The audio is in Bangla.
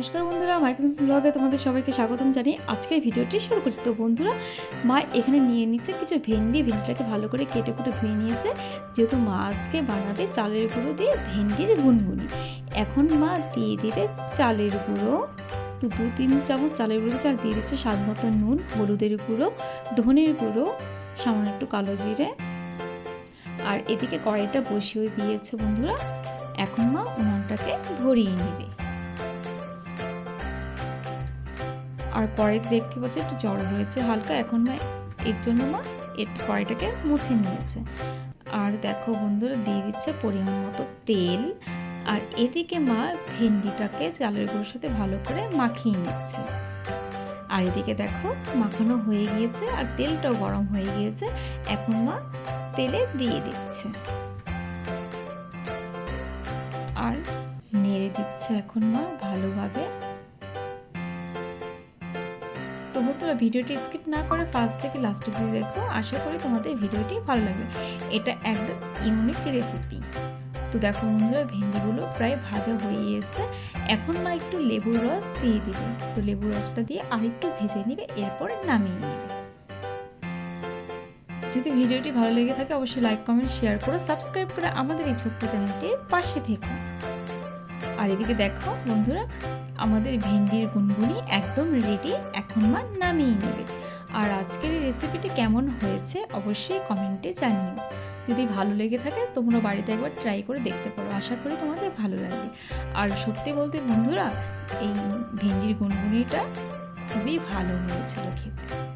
নমস্কার বন্ধুরা মাইকেলস ব্লগে তোমাদের সবাইকে স্বাগতম জানিয়ে আজকের ভিডিওটি শুরু করছি। তো বন্ধুরা, মা এখানে নিয়ে নিচ্ছে কিছু ভেন্ডি। ভেন্ডিটাকে ভালো করে কেটে কুটে ধুয়ে নিয়েছে। যেহেতু মা আজকে বানাবে চালের গুঁড়ো দিয়ে ভেন্ডির গুনগুনি। এখন মা দিয়ে দিবে চালের গুঁড়ো। তো দু তিন চামচ চালের গুঁড়ো চাল দিয়ে দিচ্ছে স্বাদ মতো নুন, হলুদের গুঁড়ো, ধনের গুঁড়ো, সামান্য একটু কালো জিরে। আর এদিকে কড়াইটা বসিয়ে দিয়েছে বন্ধুরা। এখন মা উনুনটাকে ধরিয়ে নেবে। আর কড়াইতে দেখতে পাচ্ছি একটু জল রয়েছে, হালকা, এখন মা এর জন্য মা এর কড়াইটাকে মুছে নিয়েছে। আর দেখো বন্ধুরা, দিয়ে দিচ্ছে পরিমাণ মতো তেল, আর এদিকে মা ভেন্ডিটাকে চালের গুঁড়োর সাথে ভালো করে মাখিয়ে নিচ্ছে। আর এদিকে দেখো, মাখানো হয়ে গিয়েছে, আর তেলটাও গরম হয়ে গিয়েছে, এখন মা তেলে দিয়ে দিচ্ছে। আর নেড়ে দিচ্ছে এখন মা ভালোভাবে। বন্ধুরা ভিডিওটি স্কিপ না করে ফার্স্ট থেকে লাস্ট অব্দি দেখো, আশা করি তোমাদের ভিডিওটি ভালো লাগবে। এটা একদম ইউনিক রেসিপি তো দেখো বন্ধুরা, ভেন্ডিগুলো প্রায় ভাজা হয়ে এসছে। এখন মা একটু লেবুর রস দিয়ে দিবে। তো লেবুর রসটা দিয়ে আরেকটু ভেজে নিবে, এরপর নামিয়ে নেবে। যদি ভিডিওটি ভালো লেগে থাকে, অবশ্যই লাইক কমেন্ট শেয়ার করো সাবস্ক্রাইব করে আমাদের এই ছোট্ট চ্যানেলটির পাশে থেকো। আর এদিকে দেখো বন্ধুরা আমাদের ভেন্ডির গুনগুনি একদম রেডি এখন মা নামিয়ে নেবে। আর আজকের এই রেসিপিটি কেমন হয়েছে অবশ্যই কমেন্টে জানিও। যদি ভালো লেগে থাকে, তোমরা বাড়িতে একবার ট্রাই করে দেখতে পারো। আশা করি তোমাদের ভালো লাগবে। আর সত্যি বলতে বন্ধুরা, এই ভেন্ডির গুনগুনিটা খুবই ভালো হয়েছিল খেতে।